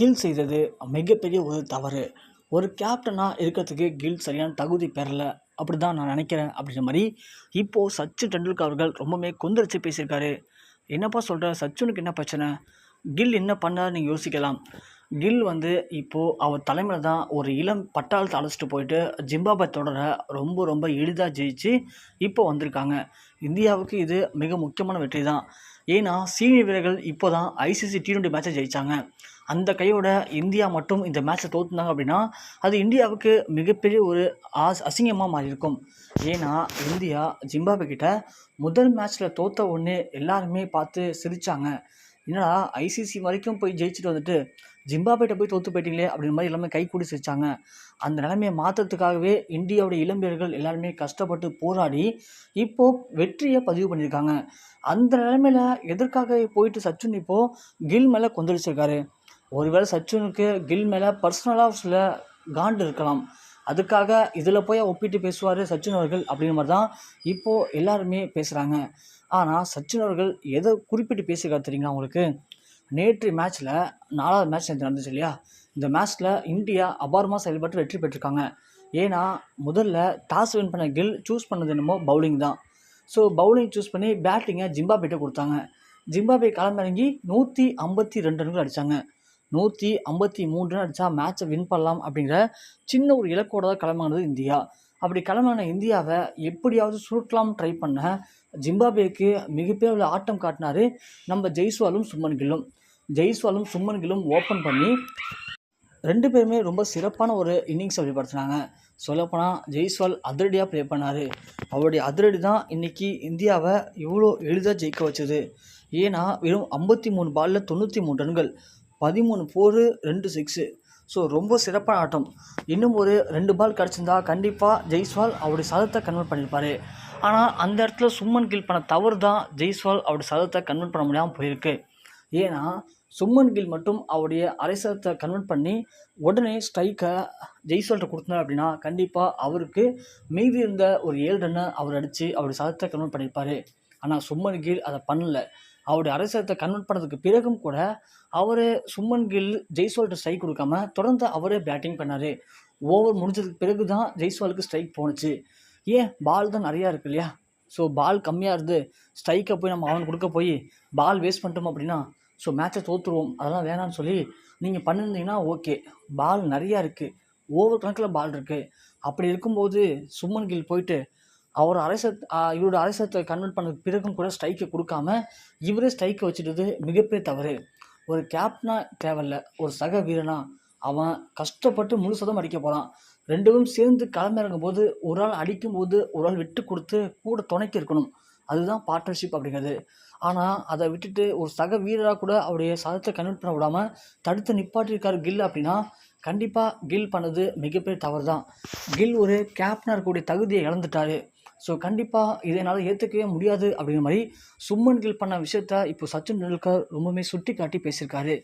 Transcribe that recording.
Kill செய்தது மிகப்பெரிய ஒரு தவறு. ஒரு கேப்டனாக இருக்கிறதுக்கு கில் சரியான தகுதி பெறல. அப்படி தான் நான் நினைக்கிறேன் அப்படின்ற மாதிரி இப்போது சச்சின் டெண்டுல்கர் அவர்கள் ரொம்பவுமே கொந்தளிச்சு பேசியிருக்காரு. என்னப்பா சொல்கிற சச்சினுக்கு என்ன பிரச்சனை? கில் என்ன பண்ணார் நீங்கள் யோசிக்கலாம். கில் வந்து இப்போது அவர் தலைமையில் தான் ஒரு இளம் பட்டாளத்தை அழைச்சிட்டு போயிட்டு ஜிம்பாபே தொடரை ரொம்ப ரொம்ப எளிதாக ஜெயிச்சு இப்போ வந்திருக்காங்க. இந்தியாவுக்கு இது மிக முக்கியமான வெற்றி தான் ஏன்னா சீனியர் வீரர்கள் இப்போ தான் ஐசிசி டி டுவெண்ட்டி மேட்சை ஜெயித்தாங்க அந்த கையோட இந்தியா மட்டும் இந்த மேட்ச்சை தோற்றுனாங்க அப்படின்னா அது இந்தியாவுக்கு மிகப்பெரிய ஒரு ஆஸ் அசிங்கமாக மாறியிருக்கும். ஏன்னா இந்தியா ஜிம்பாபே கிட்ட முதல் மேட்ச்சில் தோத்த ஒன்று எல்லாருமே பார்த்து சிரித்தாங்க என்னடா ஐசிசி வரைக்கும் போய் ஜெயிச்சுட்டு வந்துட்டு ஜிம்பாபேட்டை போய் தோற்று போயிட்டீங்களே அப்படின்ற மாதிரி எல்லாமே கை கூடி சிரிச்சாங்க. அந்த நிலைமையை மாற்றுறதுக்காகவே இந்தியாவுடைய இளம்பெயர்கள் எல்லாருமே கஷ்டப்பட்டு போராடி இப்போது வெற்றியை பதிவு பண்ணியிருக்காங்க. அந்த நிலைமையில் எதற்காக போயிட்டு சச்சின் இப்போது கில் மேலே கொந்தளிச்சிருக்காரு? ஒருவேளை சச்சினுக்கு கில் மேலே பர்சனலாக சில காண்டு இருக்கலாம். அதுக்காக இதில் போய் ஒப்பிட்டு பேசுவார் சச்சின் அவர்கள் அப்படிங்கிற மாதிரி தான் இப்போது எல்லாருமே பேசுகிறாங்க ஆனால் சச்சின் அவர்கள் எதை குறிப்பிட்டு பேசியிருக்காரு தெரியுங்களா உங்களுக்கு? நேற்று மேட்ச்சில் நாலாவது மேட்ச் நேற்று நடந்துச்சு இல்லையா? இந்த மேட்ச்சில் இந்தியா அபாரமாக செயல்பட்டு வெற்றி பெற்றிருக்காங்க. ஏன்னா முதல்ல டாஸ் வின் பண்ண கில் சூஸ் பண்ணது என்னமோ பவுலிங் தான். ஸோ பவுலிங் சூஸ் பண்ணி பேட்டிங்கை ஜிம்பாபேட்டை கொடுத்தாங்க. ஜிம்பாபே களமிறங்கி நூற்றி ஐம்பத்தி ரெண்டு ரன்கள் அடித்தாங்க நூற்றி ஐம்பத்தி மூன்று அடித்தா மேட்ச்சை வின் பண்ணலாம் அப்படிங்கிற சின்ன ஒரு இலக்கோட தான் கிளம்பினது இந்தியா. அப்படி கிளம்பின இந்தியாவை எப்படியாவது சுருட்டலாம் ட்ரை பண்ண ஜிம்பாபேக்கு மிகப்பெரிய ஆட்டம் காட்டினார் நம்ம ஜெய்ஸ்வாலும் சும்மன் கில்லும். ஜெய்ஸ்வாலும் சும்மன் கில்லும் ஓப்பன் பண்ணி ரெண்டு பேருமே ரொம்ப சிறப்பான ஒரு இன்னிங்ஸை வெளிப்படுத்தினாங்க. சொல்லப்போனால் ஜெய்ஸ்வால் அதிரடியாக ப்ளே பண்ணார். அவருடைய அதிரடி தான் இன்றைக்கி இந்தியாவை இவ்வளோ எளிதாக ஜெயிக்க வச்சது. ஏன்னா வெறும் ஐம்பத்தி மூணு பாலில் தொண்ணூற்றி மூணு ரன்கள். பதிமூணு ஃபோரு ரெண்டு சிக்ஸு ஸோ ரொம்ப சிறப்பான ஆட்டம். இன்னும் ஒரு ரெண்டு பால் கிடச்சிருந்தா கண்டிப்பாக ஜெய்ஸ்வால் அவருடைய சதத்தை கன்வெர்ட் பண்ணியிருப்பார் ஆனால் அந்த இடத்துல சும்மன் கில் பண்ண தவறு தான் ஜெய்ஸ்வால் அவருடைய சதத்தை கன்வெர்ட் பண்ண முடியாமல் போயிருக்கு. ஏன்னா சும்மன் கில் மட்டும் அவருடைய அரைசதத்தை கன்வெர்ட் பண்ணி உடனே ஸ்ட்ரைக்கை ஜெய்ஸ்வால்கிட்ட கொடுத்தார் அப்படின்னா கண்டிப்பாக அவருக்கு மீதி இருந்த ஒரு ஏழு ரன்னை அவர் அடித்து அவருடைய சதத்தை கன்வெர்ட் பண்ணியிருப்பார் ஆனால் சும்மன் கில் அதை பண்ணல. அவருடைய அரசியலத்தை கன்வெர்ட் பண்ணதுக்கு பிறகும் கூட அவர் சும்மன் கில் ஜெய்ஸ்வால்கிட்ட ஸ்ட்ரைக் கொடுக்காம தொடர்ந்து அவரே பேட்டிங் பண்ணார். ஓவர் முடிஞ்சதுக்கு பிறகு தான் ஜெய்ஸ்வாலுக்கு ஸ்ட்ரைக் போணுச்சு. ஏன்? பால் தான் நிறையா இருக்கு இல்லையா? ஸோ பால் கம்மியாக இருந்து ஸ்ட்ரைக்கை போய் நம்ம அவன் கொடுக்க போய் பால் வேஸ்ட் பண்ணிட்டோம் அப்படின்னா ஸோ மேட்சை தோற்றுருவோம் அதெல்லாம் வேணான்னு சொல்லி நீங்கள் பண்ணியிருந்தீங்கன்னா ஓகே பால் நிறையா இருக்குது ஓவர் கணக்கில் பால் இருக்குது அப்படி இருக்கும்போது சும்மன் கில் போயிட்டு அவர் அரைசத் இவரோட அரசத்தை கன்வெர்ட் பண்ண பிறகும் கூட ஸ்ட்ரைக்கை கொடுக்காம இவரே ஸ்ட்ரைக்கை வச்சுட்டது மிகப்பெரிய தவறு. ஒரு கேப்டனா தேவையில்ல ஒரு சக வீரனா அவன் கஷ்டப்பட்டு முழு சதம் அடிக்க போகிறான் ரெண்டும் சேர்ந்து களமிறங்கும் போது ஒரு ஆள் அடிக்கும் போது ஒரு ஆள் விட்டு கொடுத்து கூட துணைக்கு இருக்கணும். அதுதான் பார்ட்னர்ஷிப் அப்படிங்கிறது. ஆனால் அதை விட்டுட்டு ஒரு சக வீரராக கூட அவருடைய சதத்தை கன்வெர்ட் பண்ண விடாமல் தடுத்து நிப்பாட்டியிருக்காரு கில் அப்படின்னா கண்டிப்பாக கில் பண்ணது மிகப்பெரிய தவறு தான் கில் ஒரு கேப்டனாக இருக்கக்கூடிய தகுதியை இழந்துட்டாரு. ஸோ கண்டிப்பாக இதை என்னால் ஏற்றுக்கவே முடியாது அப்படிங்கிற மாதிரி சும்மன் கில் பண்ண விஷயத்த இப்போ சச்சின் டெண்டுல்கர் ரொம்பவுமே சுட்டி காட்டி பேசியிருக்காரு.